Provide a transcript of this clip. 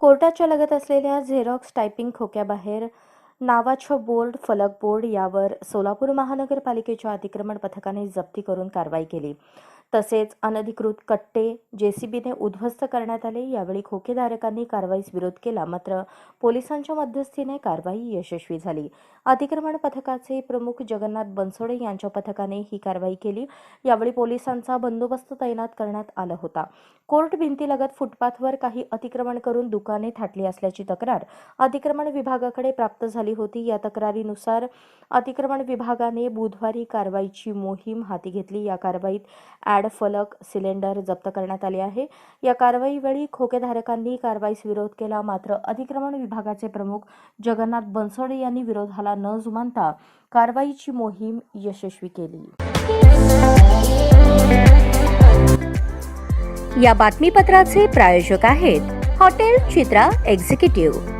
कोर्टाच्या लगत असलेल्या झेरॉक्स टायपिंग खोक्याबाहेर नावाच्या बोर्ड फलक बोर्ड यावर सोलापूर महानगरपालिकेच्या अतिक्रमण पथकाने जप्ती करून कारवाई केली. तसेच अनधिकृत कट्टे जेसीबीने उद्ध्वस्त करण्यात आले. यावेळी खोकेधारकांनी कारवाईस विरोध केला. मात्र पोलिसांच्या मध्यस्थीने कारवाई यशस्वी झाली. अतिक्रमण पथकाचे प्रमुख जगन्नाथ बनसोडे यांच्या पथकाने ही कारवाई केली. यावेळी पोलिसांचा बंदोबस्त तैनात करण्यात आला होता. कोर्ट भिंतीलगत फुटपाथवर काही अतिक्रमण करून दुकाने थाटली असल्याची तक्रार अतिक्रमण विभागाकडे प्राप्त झाली होती. या तक्रारीनुसार अतिक्रमण विभागाने बुधवारी कारवाईची मोहीम हाती घेतली. या कारवाईत पॅड फलक सिलेंडर जप्त करण्यात आले आहे. या कारवाईवेळी खोकेधारकांनी कारवाईस विरोध केला. मात्र अतिक्रमण विभागाचे प्रमुख जगन्नाथ बनसोडे यांनी विरोधाला न जुमानता कारवाईची मोहीम यशस्वी केली. या बातमीपत्राचे प्रायोजक आहेत हॉटेल चित्रा एक्झिक्युटिव्ह.